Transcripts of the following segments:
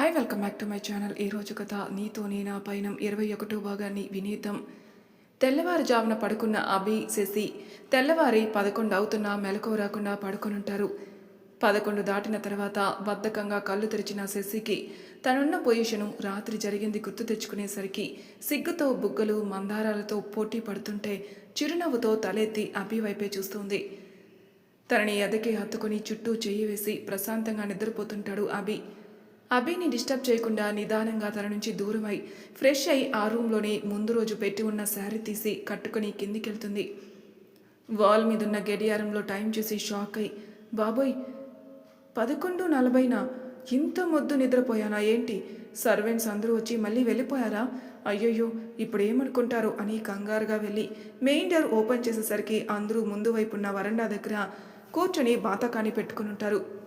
Hi welcome back to my channel ఈరోజు కథ నీతో నేనా పైనం ఇరవై ఒకటో భాగాన్ని వినీతం తెల్లవారుజామున పడుకున్న అభి శశి తెల్లవారి పదకొండు అవుతున్నా మెలకువ రాకుండా పడుకొనుంటారు. పదకొండు దాటిన తర్వాత బద్ధకంగా కళ్ళు తెరిచిన శశికి తనున్న పొజిషను రాత్రి జరిగింది గుర్తు తెచ్చుకునేసరికి సిగ్గుతో బుగ్గలు మందారాలతో పోటీ పడుతుంటే చిరునవ్వుతో తలెత్తి అభి వైపే చూస్తుంది. తనని ఎదకి హత్తుకొని చుట్టూ చెయ్యి వేసి ప్రశాంతంగా నిద్రపోతుంటాడు అభి. అభిని డిస్టర్బ్ చేయకుండా నిదానంగా తన నుంచి దూరమై ఫ్రెష్ అయి ఆ రూమ్లోనే ముందు రోజు పెట్టి ఉన్న శారీ తీసి కట్టుకొని కిందికెళ్తుంది. వాల్ మీదున్న గడియారంలో టైం చూసి షాక్ అయి బాబోయ్ పదకొండు నలభైన? ఇంత మొద్దు నిద్రపోయానా? ఏంటి? సర్వెంట్స్ అందరూ వచ్చి మళ్ళీ వెళ్ళిపోయారా? అయ్యయ్యో ఇప్పుడు ఏమనుకుంటారు అని కంగారుగా వెళ్ళి మెయిన్ డోర్ ఓపెన్ చేసేసరికి అందరూ ముందు వైపున్న వరండా దగ్గర కూర్చొని బాతకాని పెట్టుకుని ఉంటారు.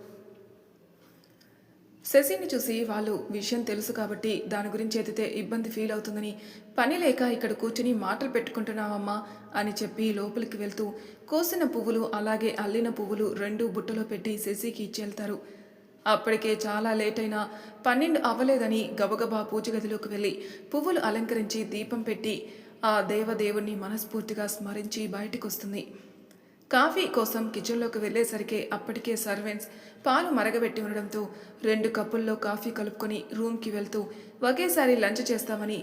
శశిని చూసి వాళ్ళు విషయం తెలుసు కాబట్టి దాని గురించి ఎదితే ఇబ్బంది ఫీల్ అవుతుందని పని లేక ఇక్కడ కూర్చుని మాటలు పెట్టుకుంటున్నావమ్మా అని చెప్పి లోపలికి వెళ్తూ కోసిన పువ్వులు అలాగే అల్లిన పువ్వులు రెండు బుట్టలో పెట్టి శశికి ఇచ్చేళ్తారు. అప్పటికే చాలా లేట్ అయినా పన్నెండు అవ్వలేదని గబగబా పూజ గదిలోకి వెళ్ళి పువ్వులు అలంకరించి దీపం పెట్టి ఆ దేవదేవుణ్ణి మనస్ఫూర్తిగా స్మరించి బయటికి వస్తుంది కాఫీ కోసం కిచెన్లోకి వెళ్ళేసరికి అప్పటికే సర్వెంట్స్ పాలు మరగబెట్టి ఉండడంతో రెండు కప్పుల్లో కాఫీ కలుపుకొని రూమ్కి వెళ్తూ ఒకేసారి లంచ్ చేస్తామని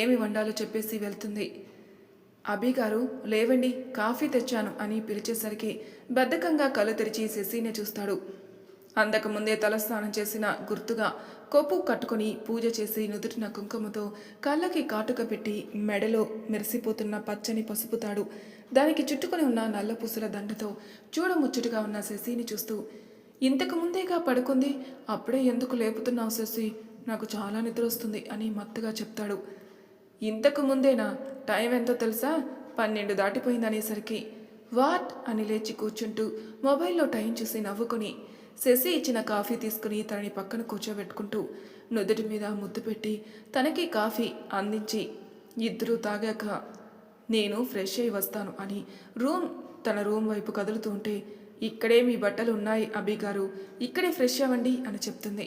ఏమి వండాలో చెప్పేసి వెళ్తుంది. అభి గారు లేవండి కాఫీ తెచ్చాను అని పిలిచేసరికి బద్ధకంగా కళ్ళు తెరిచి శశినే చూస్తాడు. అందకముందే తలస్నానం చేసిన గుర్తుగా కొప్పు కట్టుకొని పూజ చేసి నుదుటిన కుంకుమతో కళ్ళకి కాటుక పెట్టి మెడలో మెరిసిపోతున్న పచ్చని పసుపుతాడు దానికి చుట్టుకుని ఉన్న నల్ల పూసల దండతో చూడముచ్చటగా ఉన్న శశిని చూస్తూ ఇంతకు ముందేగా పడుకుంది అప్పుడే ఎందుకు లేపుతున్నావు శశి? నాకు చాలా నిద్ర వస్తుంది అని మత్తుగా చెప్తాడు. ఇంతకు ముందేనా? టైం ఎంతో తెలుసా? పన్నెండు దాటిపోయిందనేసరికి వాట్? అని లేచి కూర్చుంటూ మొబైల్లో టైం చూసి నవ్వుకొని శశి ఇచ్చిన కాఫీ తీసుకుని తనని పక్కన కూర్చోబెట్టుకుంటూ నుదుటి మీద ముద్దు పెట్టి తనకి కాఫీ అందించి ఇద్దరూ తాగాక నేను ఫ్రెష్ అయి వస్తాను అని రూమ్ తన రూమ్ వైపు కదులుతూ ఉంటే ఇక్కడే మీ బట్టలు ఉన్నాయి అభి గారు. ఇక్కడే ఫ్రెష్ అవ్వండి అని చెప్తుంది.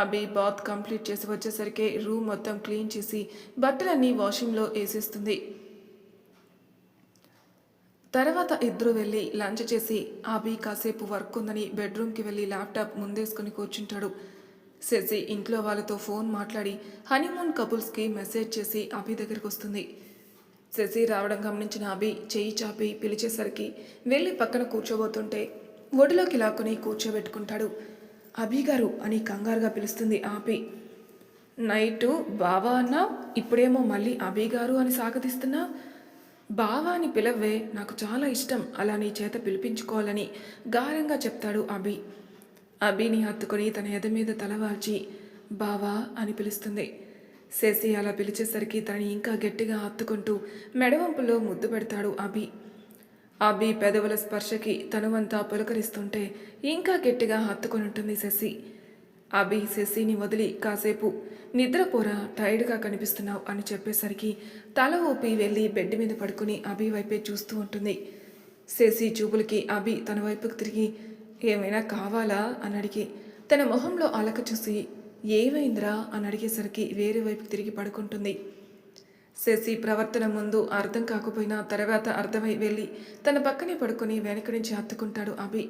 అభి బాత్ కంప్లీట్ చేసి వచ్చేసరికి రూమ్ మొత్తం క్లీన్ చేసి బట్టలన్నీ వాషింగ్లో వేసేస్తుంది. తర్వాత ఇద్దరు వెళ్ళి లంచ్ చేసి అభి కాసేపు వర్క్ ఉందని బెడ్రూమ్కి వెళ్ళి ల్యాప్టాప్ ముందేసుకుని కూర్చుంటాడు. శశి ఇంట్లో వాళ్ళతో ఫోన్ మాట్లాడి హనీమూన్ కపుల్స్కి మెసేజ్ చేసి అభి దగ్గరికి వస్తుంది. శశి రావడం గమనించిన అభి చెయ్యి చాపి పిలిచేసరికి వెళ్ళి పక్కన కూర్చోబోతుంటే ఒడిలోకి లాక్కుని కూర్చోబెట్టుకుంటాడు. అభి గారు అని కంగారుగా పిలుస్తుంది ఆపి నైటు బావా అన్నా ఇప్పుడేమో మళ్ళీ అభి గారు అని సాగతిస్తున్నా? బావా అని పిలవ్వే నాకు చాలా ఇష్టం అలా నీ చేత పిలిపించుకోవాలని గారంగా చెప్తాడు అభి. అభిని హత్తుకొని తన ఎద మీద తలవాల్చి బావా అని పిలుస్తుంది. శశి అలా పిలిచేసరికి తనని ఇంకా గట్టిగా హత్తుకుంటూ మెడవంపులో ముద్దు పెడతాడు అభి. అభి పెదవుల స్పర్శకి తనువంతా పులకరిస్తుంటే ఇంకా గట్టిగా హత్తుకొని ఉంటుంది శశి. అభి శశిని వదిలి కాసేపు నిద్రపోరా టైర్డ్గా కనిపిస్తున్నావు అని చెప్పేసరికి తల ఊపి వెళ్ళి బెడ్ మీద పడుకుని అభి వైపే చూస్తూ ఉంటుంది. శశి చూపులకి అభి తన వైపుకు తిరిగి ఏమైనా కావాలా? అని అడిగి తన మొహంలో అలక చూసి ఏమైందిరా అని అడిగేసరికి వేరే వైపు తిరిగి పడుకుంటుంది. శశి ప్రవర్తన ముందు అర్థం కాకపోయినా తర్వాత అర్థమై వెళ్ళి తన పక్కనే పడుకొని వెనక నుంచి హత్తుకుంటాడు అభి.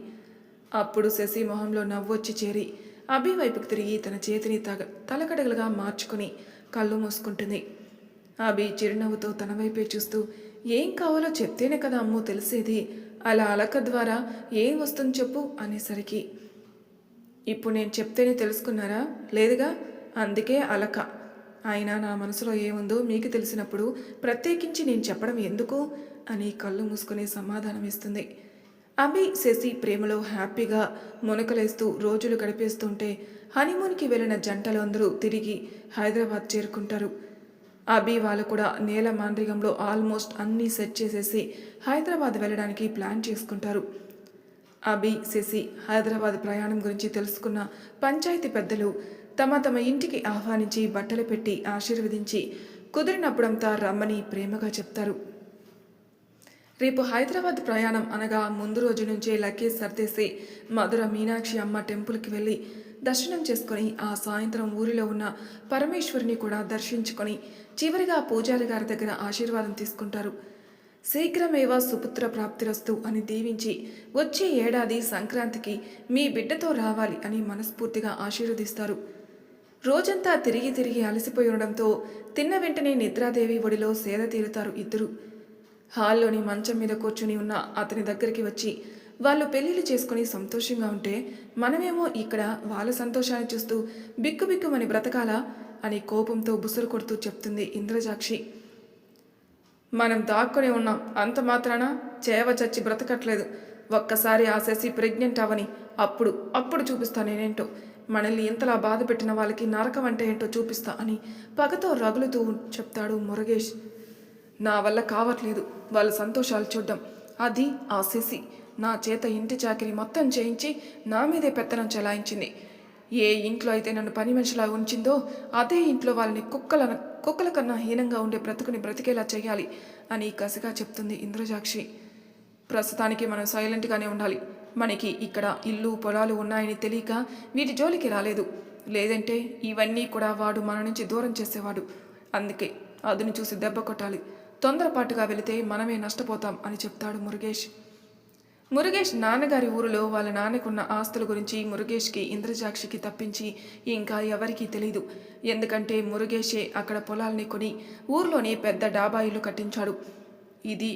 అప్పుడు శశి మొహంలో నవ్వొచ్చి చేరి అభి వైపుకు తిరిగి తన చేతిని తగ తలకడగలుగా మార్చుకుని కళ్ళు మూసుకుంటుంది. అభి చిరునవ్వుతో తన వైపే చూస్తూ ఏం కావాలో చెప్తేనే కదా అమ్మో తెలిసేది. అలా అలక ద్వారా ఏం వస్తుంది చెప్పు అనేసరికి ఇప్పుడు నేను చెప్తేనే తెలుసుకున్నారా? లేదుగా? అందుకే అలక. ఆయన నా మనసులో ఏముందో మీకు తెలిసినప్పుడు ప్రత్యేకించి నేను చెప్పడం ఎందుకు? అని కళ్ళు మూసుకునే సమాధానం ఇస్తుంది. అభి శశి ప్రేమలో హ్యాపీగా మునకలేస్తూ రోజులు గడిపేస్తుంటే హనీమూన్కి వెళ్ళిన జంటలు అందరూ తిరిగి హైదరాబాద్ చేరుకుంటారు. అభి వాళ్ళు కూడా నేల మాండ్రిగంలో ఆల్మోస్ట్ అన్నీ సెట్ చేసేసి హైదరాబాద్ వెళ్ళడానికి ప్లాన్ చేసుకుంటారు. అభి శశి హైదరాబాద్ ప్రయాణం గురించి తెలుసుకున్న పంచాయతీ పెద్దలు తమ తమ ఇంటికి ఆహ్వానించి బట్టలు పెట్టి ఆశీర్వదించి కుదిరినప్పుడంతా రమ్మని ప్రేమగా చెప్తారు. రేపు హైదరాబాద్ ప్రయాణం అనగా ముందు రోజు నుంచే లగేజ్ సర్దేసి మధుర మీనాక్షి అమ్మ టెంపుల్కి వెళ్ళి దర్శనం చేసుకొని ఆ సాయంత్రం ఊరిలో ఉన్న పరమేశ్వరిని కూడా దర్శించుకొని చివరిగా పూజారి గారి దగ్గర ఆశీర్వాదం తీసుకుంటారు. శీఘ్రమేవ సుపుత్ర ప్రాప్తిరస్తు అని దీవించి వచ్చే ఏడాది సంక్రాంతికి మీ బిడ్డతో రావాలి అని మనస్ఫూర్తిగా ఆశీర్వదిస్తారు. రోజంతా తిరిగి తిరిగి అలసిపోయి ఉండడంతో తిన్న వెంటనే నిద్రాదేవి ఒడిలో సేద తీరుతారు ఇద్దరు. హాల్లోని మంచం మీద కూర్చుని ఉన్న అతని దగ్గరికి వచ్చి వాళ్ళు పెళ్ళిళ్ళు చేసుకుని సంతోషంగా ఉంటే మనమేమో ఇక్కడ వాళ్ళ సంతోషాన్ని చూస్తూ బిక్కుబిక్కుమని బ్రతకాలా అని కోపంతో బుసలు కొడుతూ చెప్తుంది ఇంద్రజాక్షి. మనం దాక్కుని ఉన్నాం. అంత మాత్రాన చేవ చచ్చి బ్రతకట్లేదు. ఒక్కసారి ఆ ప్రెగ్నెంట్ అవని అప్పుడు అప్పుడు చూపిస్తా నేనేంటో. మనల్ని ఇంతలా బాధ పెట్టిన వాళ్ళకి నరకం అంటే ఏంటో చూపిస్తా అని పగతో రగులుతూ చెప్తాడు మురగేష్. నా వల్ల కావట్లేదు. వాళ్ళ సంతోషాలు చూడ్డం. అది ఆ శశి నా చేత ఇంటి చాకరీ మొత్తం చేయించి నా మీదే పెత్తనం చెలాయించింది. ఏ ఇంట్లో అయితే నన్ను పని మనిషిలా ఉంచిందో అదే ఇంట్లో వాళ్ళని కుక్కలను కుక్కల కన్నా హీనంగా ఉండే బ్రతుకుని బ్రతికేలా చేయాలి అని కసిగా చెప్తుంది ఇంద్రజాక్షి. ప్రస్తుతానికి మనం సైలెంట్గానే ఉండాలి. మనకి ఇక్కడ ఇల్లు పొలాలు ఉన్నాయని తెలియక వీటి జోలికి రాలేదు. లేదంటే ఇవన్నీ కూడా వాడు మన నుంచి దూరం చేసేవాడు. అందుకే అదును చూసి దెబ్బ కొట్టాలి. తొందరపాటుగా వెళితే మనమే నష్టపోతాం అని చెప్తాడు మురుగేష్. మురుగేష్ నాన్నగారి ఊరిలో వాళ్ళ నాన్నకున్న ఆస్తుల గురించి మురుగేష్కి ఇంద్రజాక్షికి తప్పించి ఇంకా ఎవరికీ తెలీదు. ఎందుకంటే మురుగేషే అక్కడ పొలాల్ని కొని ఊర్లోనే పెద్ద డాబా ఇల్లు కట్టించాడు. ఇది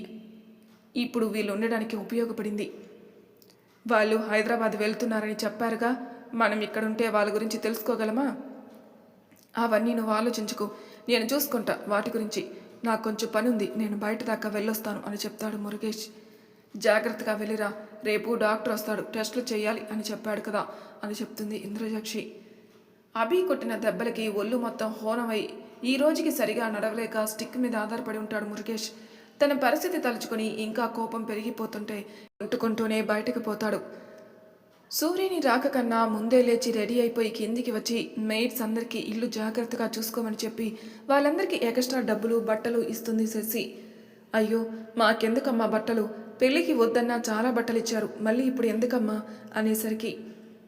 ఇప్పుడు వీళ్ళు ఉండడానికి ఉపయోగపడింది. వాళ్ళు హైదరాబాద్ వెళ్తున్నారని చెప్పారుగా మనం ఇక్కడుంటే వాళ్ళ గురించి తెలుసుకోగలమా? అవన్నీ నువ్వు ఆలోచించుకో. నేను చూసుకుంటా వాటి గురించి. నాకు కొంచెం పని ఉంది నేను బయట దాకా వెళ్ళొస్తాను అని చెప్తాడు మురుగేష్. జాగ్రత్తగా వెళ్ళిరా. రేపు డాక్టర్ వస్తాడు. టెస్టులు చేయాలి అని చెప్పాడు కదా అని చెప్తుంది ఇంద్రజాక్షి. అభి కొట్టిన దెబ్బలకి ఒళ్ళు మొత్తం హోనమై ఈ రోజుకి సరిగా నడవలేక స్టిక్ మీద ఆధారపడి ఉంటాడు మురుగేష్. తన పరిస్థితి తలుచుకొని ఇంకా కోపం పెరిగిపోతుంటే కొట్టుకుంటూనే బయటకు పోతాడు. సూర్యుని రాక కన్నా ముందే లేచి రెడీ అయిపోయి కిందికి వచ్చి మెయిడ్స్ అందరికీ ఇల్లు జాగ్రత్తగా చూసుకోమని చెప్పి వాళ్ళందరికీ ఎక్స్ట్రా డబ్బులు బట్టలు ఇస్తుంది శశి. అయ్యో మాకెందుకమ్మా బట్టలు? పెళ్ళికి వద్దన్నా చాలా బట్టలు ఇచ్చారు మళ్ళీ ఇప్పుడు ఎందుకమ్మా? అనేసరికి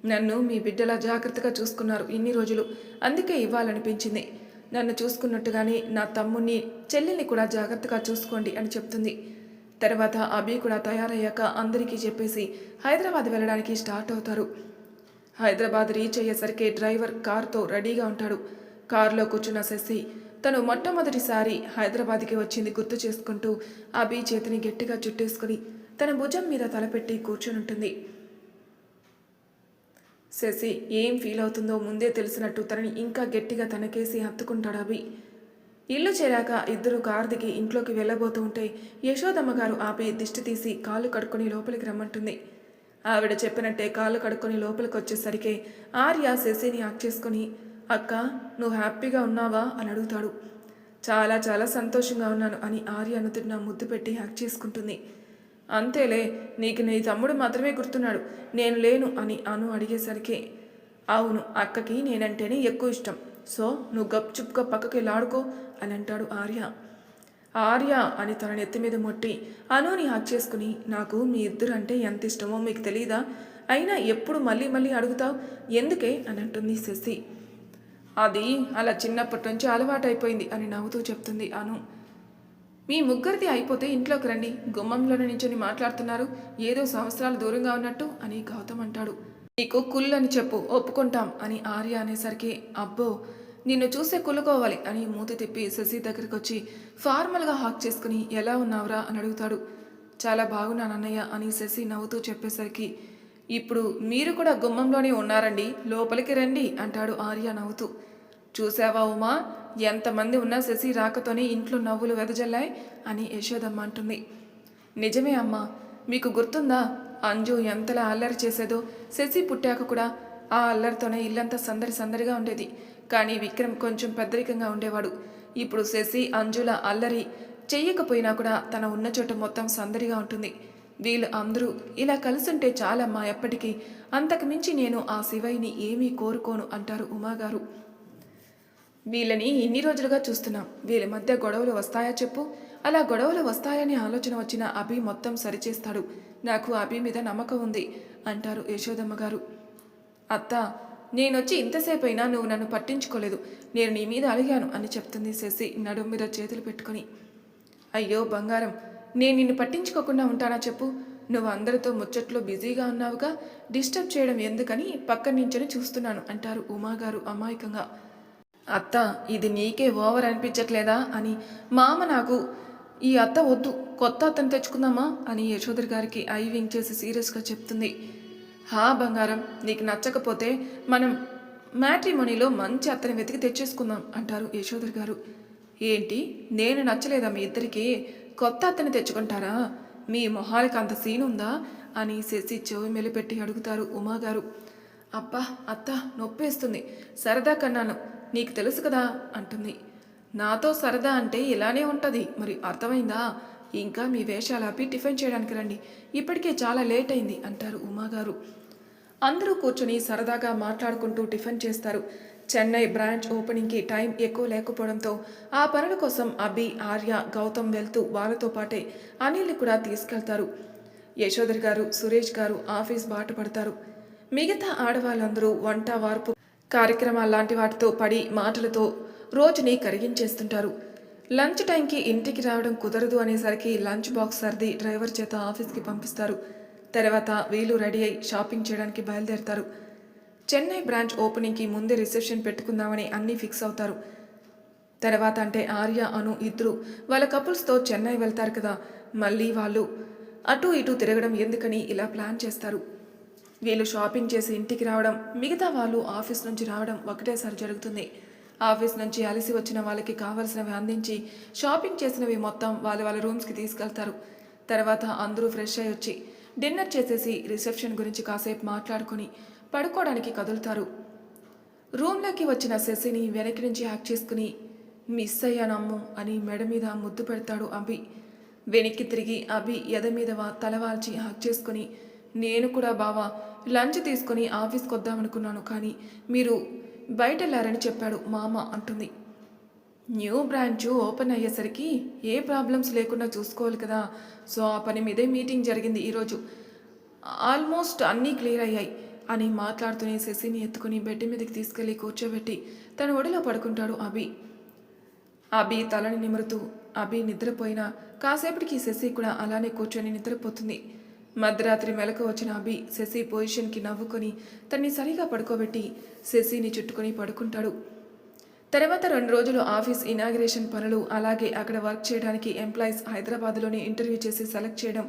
నన్ను మీ బిడ్డలా జాగ్రత్తగా చూసుకున్నారు ఇన్ని రోజులు. అందుకే ఇవ్వాలనిపించింది. నన్ను చూసుకున్నట్టుగానే నా తమ్ముణ్ణి చెల్లెల్ని కూడా జాగ్రత్తగా చూసుకోండి అని చెప్తుంది. తర్వాత అభి కూడా తయారయ్యాక అందరికీ చెప్పేసి హైదరాబాద్ వెళ్ళడానికి స్టార్ట్ అవుతారు. హైదరాబాద్ రీచ్ అయ్యేసరికి డ్రైవర్ కారుతో రెడీగా ఉంటాడు. కారులో కూర్చున్న శశి తను మొట్టమొదటిసారి హైదరాబాద్కి వచ్చింది గుర్తు చేసుకుంటూ అభి చేతిని గట్టిగా చుట్టేసుకుని తన భుజం మీద తలపెట్టి కూర్చుని ఉంటుంది. శశి ఏం ఫీల్ అవుతుందో ముందే తెలిసినట్టు తనని ఇంకా గట్టిగా తనకేసి హత్తుకుంటాడు అభి. ఇల్లు చేరాక ఇద్దరు కారు దిగి ఇంట్లోకి వెళ్ళబోతూ ఉంటే యశోదమ్మ గారు ఆపి దిష్టి తీసి కాళ్ళు కడుక్కొని లోపలికి రమ్మంటుంది. ఆవిడ చెప్పినట్టే కాళ్ళు కడుక్కొని లోపలికి వచ్చేసరికి ఆర్య శశిని యాక్ చేసుకొని అక్క నువ్వు హ్యాపీగా ఉన్నావా? అని అడుగుతాడు. చాలా చాలా సంతోషంగా ఉన్నాను అని ఆర్య నా ముద్దు పెట్టి హ్యాక్ చేసుకుంటుంది. అంతేలే నీకు నీ తమ్ముడు మాత్రమే గుర్తున్నాడు. నేను లేను అని అను అడిగేసరికి అవును అక్కకి నేనంటేనే ఎక్కువ ఇష్టం. సో నువ్వు గప్చుప్గా పక్కకి లాడుకో అని అంటాడు ఆర్య. ఆర్య అని తన నెత్తి మీద మొట్టి అనుని హక్ చేసుకుని నాకు మీ ఇద్దరు అంటే ఎంత ఇష్టమో మీకు తెలియదా అయినా ఎప్పుడు మళ్ళీ మళ్ళీ అడుగుతావు? ఎందుకే? అని అంటుంది శశి. అది అలా చిన్నప్పటి నుంచి అలవాటైపోయింది అని నవ్వుతూ చెప్తుంది అను. మీ ముగ్గురిది అయిపోతే ఇంట్లోకి రండి. గుమ్మంలోనే నించొని మాట్లాడుతున్నారు. ఏదో సంవత్సరాలు దూరంగా ఉన్నట్టు అని గౌతమ్ అంటాడు. నీకు కుళ్ళు అని చెప్పు ఒప్పుకుంటాం అని ఆర్య అనేసరికి అబ్బో నిన్ను చూసే కుళ్ళుకోవాలి అని మూతి తిప్పి శశి దగ్గరికి వచ్చి ఫార్మల్గా హాక్ చేసుకుని ఎలా ఉన్నావురా? అని అడుగుతాడు. చాలా బాగున్నాను అన్నయ్య అని శశి నవ్వుతూ చెప్పేసరికి ఇప్పుడు మీరు కూడా గుమ్మంలోనే ఉన్నారండి లోపలికి రండి అంటాడు ఆర్య నవ్వుతూ. చూసావా ఉమా ఎంతమంది ఉన్నా శశి రాకతోనే ఇంట్లో నవ్వులు వెదజల్లాయి అని యశోదమ్మ అంటుంది. నిజమే అమ్మా మీకు గుర్తుందా అంజు ఎంతలా అల్లరి చేసేదో శశి పుట్టాక కూడా ఆ అల్లరితోనే ఇల్లంతా సందడి సందడిగా ఉండేది. కానీ విక్రమ్ కొంచెం పెద్దరికంగా ఉండేవాడు. ఇప్పుడు శశి అంజుల అల్లరి చెయ్యకపోయినా కూడా తన ఉన్న చోట మొత్తం సందడిగా ఉంటుంది. వీళ్ళు అందరూ ఇలా కలిసుంటే చాలమ్మా ఎప్పటికీ. అంతకుమించి నేను ఆ శివయ్యని ఏమీ కోరుకోను అంటారు ఉమాగారు. వీళ్ళని ఇన్ని రోజులుగా చూస్తున్నాం. వీళ్ళ మధ్య గొడవలు వస్తాయా చెప్పు? అలా గొడవలు వస్తాయనే ఆలోచన వచ్చిన అభి మొత్తం సరిచేస్తాడు. నాకు అభి మీద నమ్మకం ఉంది అంటారు యశోదమ్మ గారు. అత్త నేనొచ్చి ఇంతసేపు అయినా నువ్వు నన్ను పట్టించుకోలేదు. నేను నీ మీద అలిగాను అని చెప్తుంది శశి నడుము మీద చేతులు పెట్టుకొని. అయ్యో బంగారం నేను నిన్ను పట్టించుకోకుండా ఉంటానా చెప్పు. నువ్వు అందరితో ముచ్చట్లో బిజీగా ఉన్నావుగా. డిస్టర్బ్ చేయడం ఎందుకని పక్క నుంచని చూస్తున్నాను అంటారు ఉమాగారు అమాయకంగా. అత్త ఇది నీకే ఓవర్ అనిపించట్లేదా అని. మామ నాకు ఈ అత్త వద్దు కొత్త అత్తను తెచ్చుకుందామా అని యశోధర్ గారికి ఐ వింగ్ చేసి సీరియస్గా చెప్తుంది. హా బంగారం నీకు నచ్చకపోతే మనం మ్యాట్రిమోనీలో మంచి అత్తని వెతికి తెచ్చేసుకుందాం అంటారు యశోధర్ గారు. ఏంటి నేను నచ్చలేదా మీ ఇద్దరికి? కొత్త అత్తని తెచ్చుకుంటారా? మీ మొహాలకి అంత సీన్ ఉందా? అని శశి చెవి మెలిపెట్టి అడుగుతారు ఉమాగారు అబ్బా అత్త నొప్పేస్తుంది. సరదా కన్నాను. నీకు తెలుసు కదా అంటుంది. నాతో సరదా అంటే ఇలానే ఉంటుంది. మరి అర్థమైందా? ఇంకా మీ వేషాలు ఆపి టిఫిన్ చేయడానికి రండి. ఇప్పటికే చాలా లేట్ అయింది అంటారు ఉమాగారు అందరూ కూర్చొని సరదాగా మాట్లాడుకుంటూ టిఫిన్ చేస్తారు. చెన్నై బ్రాంచ్ ఓపెనింగ్కి టైం ఎక్కువ లేకపోవడంతో ఆ పనుల కోసం అభి ఆర్య గౌతమ్ వెళ్తూ వాళ్ళతో పాటే అనిల్ని కూడా తీసుకెళ్తారు. యశోధర్ గారు సురేష్ గారు ఆఫీస్ బాట పడతారు. మిగతా ఆడవాళ్ళందరూ వంట వార్పు కార్యక్రమాలు లాంటి వాటితో పడి మాటలతో రోజుని కరిగించేస్తుంటారు. లంచ్ టైంకి ఇంటికి రావడం కుదరదు అనేసరికి లంచ్ బాక్స్ సర్ది డ్రైవర్ చేత ఆఫీస్కి పంపిస్తారు. తర్వాత వీళ్ళు రెడీ అయి షాపింగ్ చేయడానికి బయలుదేరతారు. చెన్నై బ్రాంచ్ ఓపెనింగ్కి ముందే రిసెప్షన్ పెట్టుకుందామని అన్నీ ఫిక్స్ అవుతారు. తర్వాత అంటే ఆర్య అను ఇద్దరు వాళ్ళ కపుల్స్తో చెన్నై వెళ్తారు కదా మళ్ళీ వాళ్ళు అటు ఇటు తిరగడం ఎందుకని ఇలా ప్లాన్ చేస్తారు. వీళ్ళు షాపింగ్ చేసి ఇంటికి రావడం మిగతా వాళ్ళు ఆఫీస్ నుంచి రావడం ఒకటేసారి జరుగుతుంది. ఆఫీస్ నుంచి అలసి వచ్చిన వాళ్ళకి కావలసినవి అందించి షాపింగ్ చేసినవి మొత్తం వాళ్ళ వాళ్ళ రూమ్స్కి తీసుకెళ్తారు. తర్వాత అందరూ ఫ్రెష్ అయ్యి వచ్చి డిన్నర్ చేసేసి రిసెప్షన్ గురించి కాసేపు మాట్లాడుకొని పడుకోవడానికి కదులుతారు. రూమ్లోకి వచ్చిన శశిని వెనక్కి నుంచి హ్యాక్ చేసుకుని మిస్ అయ్యానమ్ము అని మెడ మీద ముద్దు పెడతాడు అభి. వెనక్కి తిరిగి అభి ఎద మీద తలవాల్చి హ్యాక్ చేసుకుని నేను కూడా బావా లంచ్ తీసుకొని ఆఫీస్కి వద్దామనుకున్నాను కానీ మీరు బయట వెళ్ళారని చెప్పాడు మామ అంటుంది. న్యూ బ్రాంచ్ ఓపెన్ అయ్యేసరికి ఏ ప్రాబ్లమ్స్ లేకుండా చూసుకోవాలి కదా. సో ఆ పని మీదే మీటింగ్ జరిగింది ఈరోజు. ఆల్మోస్ట్ అన్నీ క్లియర్ అయ్యాయి. అని మాట్లాడుతూనే శశిని ఎత్తుకుని బెడ్ మీదకి తీసుకెళ్ళి కూర్చోబెట్టి తన ఒడిలో పడుకుంటాడు అభి. అభి తలని నిమురుతూ అభి నిద్రపోయినా కాసేపటికి శశి కూడా అలానే కూర్చొని నిద్రపోతుంది. మధ్యరాత్రి మెలకు వచ్చిన అభి శశి పొజిషన్కి నవ్వుకొని తన్ని సరిగా పడుకోబెట్టి శశిని చుట్టుకొని పడుకుంటాడు. తర్వాత రెండు రోజులు ఆఫీస్ ఇనాగ్రేషన్ పనులు అలాగే అక్కడ వర్క్ చేయడానికి ఎంప్లాయీస్ హైదరాబాద్లోనే ఇంటర్వ్యూ చేసి సెలెక్ట్ చేయడం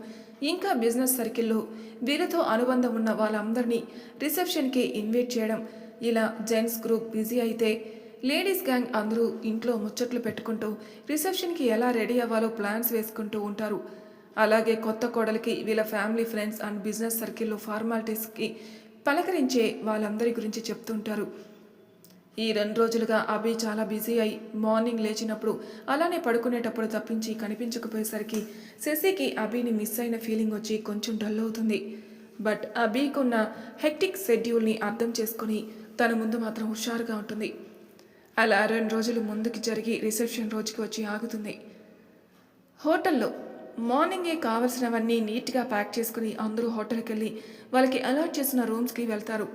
ఇంకా బిజినెస్ సర్కిల్లో వీరితో అనుబంధం ఉన్న వాళ్ళందరినీ రిసెప్షన్కి ఇన్వైట్ చేయడం. ఇలా జెంట్స్ గ్రూప్ బిజీ అయితే లేడీస్ గ్యాంగ్ అందరూ ఇంట్లో ముచ్చట్లు పెట్టుకుంటూ రిసెప్షన్కి ఎలా రెడీ అవ్వాలో ప్లాన్స్ వేసుకుంటూ ఉంటారు. అలాగే కొత్త కోడలికి వీళ్ళ ఫ్యామిలీ ఫ్రెండ్స్ అండ్ బిజినెస్ సర్కిల్లో ఫార్మాలిటీస్కి పలకరించే వాళ్ళందరి గురించి చెప్తుంటారు. ఈ రెండు రోజులుగా అభి చాలా బిజీ అయి మార్నింగ్ లేచినప్పుడు అలానే పడుకునేటప్పుడు తప్పించి కనిపించకపోయేసరికి శశికి అభిని మిస్ అయిన ఫీలింగ్ వచ్చి కొంచెం డల్ అవుతుంది. బట్ అభికున్న హెక్టిక్ షెడ్యూల్ని అర్థం చేసుకొని తన ముందు మాత్రం హుషారుగా ఉంటుంది. అలా రెండు రోజులు ముందుకు జరిగి రిసెప్షన్ రోజుకి వచ్చి ఆగుతుంది. హోటల్లో మార్నింగే కావలసినవన్నీ నీట్గా ప్యాక్ చేసుకుని అందరూ హోటల్కి వెళ్ళి వాళ్ళకి అలాట్ చేసిన రూమ్స్కి వెళ్తారు.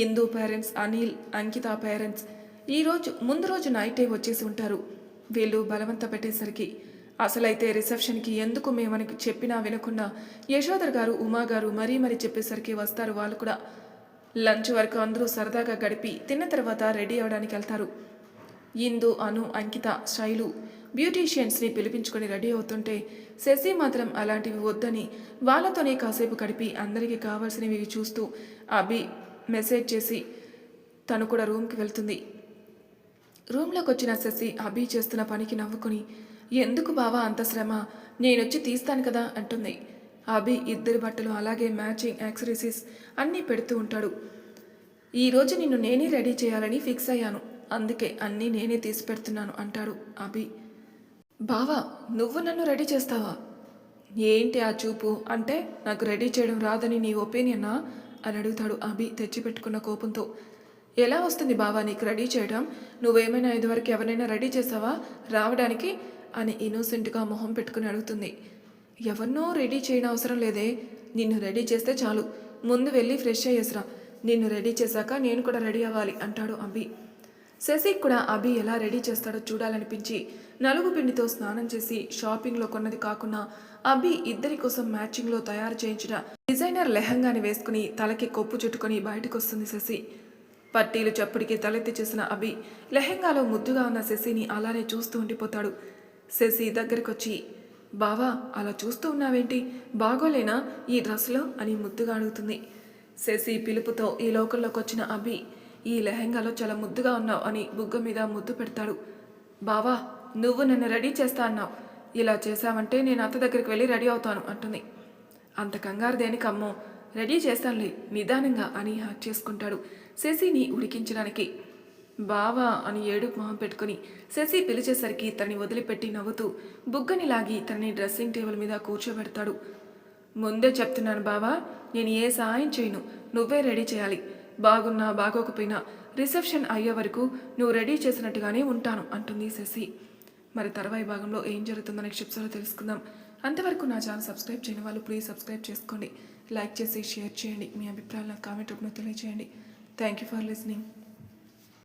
ఇందు పేరెంట్స్ అనిల్ అంకిత పేరెంట్స్ ఈరోజు ముందు రోజు నైటే వచ్చేసి ఉంటారు. వీళ్ళు బలవంత పెట్టేసరికి అసలైతే రిసెప్షన్కి ఎందుకు మేమని చెప్పినా వినకుండా యశోదర్ గారు ఉమా గారు మరీ మరీ చెప్పేసరికి వస్తారు. వాళ్ళు కూడా లంచ్ వరకు అందరూ సరదాగా గడిపి తిన్న తర్వాత రెడీ అవ్వడానికి వెళ్తారు. ఇందు అను అంకిత శైలు బ్యూటీషియన్స్ని పిలిపించుకొని రెడీ అవుతుంటే శశి మాత్రం అలాంటివి వద్దని వాళ్ళతోనే కాసేపు గడిపి అందరికీ కావాల్సినవి చూస్తూ అభి మెసేజ్ చేసి తను కూడా రూమ్కి వెళ్తుంది. రూమ్లోకి వచ్చిన శశి అభి చేస్తున్న పనికి నవ్వుకుని ఎందుకు బావా అంత శ్రమ? నేనొచ్చి తీస్తాను కదా అంటుంది. అభి ఇద్దరి బట్టలు అలాగే మ్యాచింగ్ యాక్సరీసీస్ అన్నీ పెడుతూ ఉంటాడు. ఈరోజు నిన్ను నేనే రెడీ చేయాలని ఫిక్స్ అయ్యాను. అందుకే అన్నీ నేనే తీసి పెడుతున్నాను అంటాడు అభి. బావా నువ్వు నన్ను రెడీ చేస్తావా? ఏంటి ఆ చూపు? అంటే నాకు రెడీ చేయడం రాదని నీ ఒపీనియనా? అని అడుగుతాడు అభి తెచ్చిపెట్టుకున్న కోపంతో. ఎలా వస్తుంది బావా నీకు రెడీ చేయడం నువ్వేమైనా ఇదివరకు ఎవరైనా రెడీ చేసావా? రావడానికి? అని ఇన్నోసెంట్గా మొహం పెట్టుకుని అడుగుతుంది. ఎవరినో రెడీ చేయడం అవసరం లేదే. నిన్ను రెడీ చేస్తే చాలు. ముందు వెళ్ళి ఫ్రెష్ అయ్యేసరా. నిన్ను రెడీ చేశాక నేను కూడా రెడీ అవ్వాలి అంటాడు అభి. శశి కూడా అభి ఎలా రెడీ చేస్తాడో చూడాలనిపించి నలుగు పిండితో స్నానం చేసి షాపింగ్లో కొన్నది కాకుండా అభి ఇద్దరి కోసం మ్యాచింగ్లో తయారు చేయించిన డిజైనర్ లెహంగాని వేసుకుని తలకి కొప్పు చుట్టుకొని బయటకు వస్తుంది శశి. పట్టీలు చప్పుడికి తలెత్తి చేసిన అభి లెహంగాలో ముద్దుగా ఉన్న శశిని అలానే చూస్తూ ఉండిపోతాడు. శశి దగ్గరికొచ్చి బావా అలా చూస్తూ ఉన్నావేంటి? బాగోలేనా ఈ డ్రెస్లో? అని ముద్దుగా అడుగుతుంది. శశి పిలుపుతో ఈ లోకంలోకి వచ్చిన అభి ఈ లెహెంగాలో చాలా ముద్దుగా ఉన్నావు అని బుగ్గ మీద ముద్దు పెడతాడు. బావా నువ్వు నన్ను రెడీ చేస్తా అన్నావు. ఇలా చేశావంటే నేను అత్త దగ్గరికి వెళ్ళి రెడీ అవుతాను అంటుంది. అంత కంగారు దేనికి అమ్మో? రెడీ చేస్తానులే నిదానంగా అని హ్యాక్ చేసుకుంటాడు శశిని ఉడికించడానికి. బావా అని ఏడుపు మొహం పెట్టుకుని శశి పిలిచేసరికి తనని వదిలిపెట్టి నవ్వుతూ బుగ్గని లాగి తనని డ్రెస్సింగ్ టేబుల్ మీద కూర్చోబెడతాడు. ముందే చెప్తున్నాను బావా నేను ఏ సహాయం చేయను నువ్వే రెడీ చేయాలి. బాగున్నా బాగోకపోయినా రిసెప్షన్ అయ్యే వరకు నువ్వు రెడీ చేసినట్టుగానే ఉంటాను అంటుంది శశి. మరి తర్వాయి భాగంలో ఏం జరుగుతుందో క్షిప్సలో తెలుసుకుందాం. అంతవరకు నా ఛానల్ సబ్స్క్రైబ్ చేయని వాళ్ళు ప్లీజ్ సబ్స్క్రైబ్ చేసుకోండి. లైక్ చేసి షేర్ చేయండి. మీ అభిప్రాయాలను కామెంట్ రూపంలో తెలియజేయండి థ్యాంక్ యూ ఫర్ లిసనింగ్.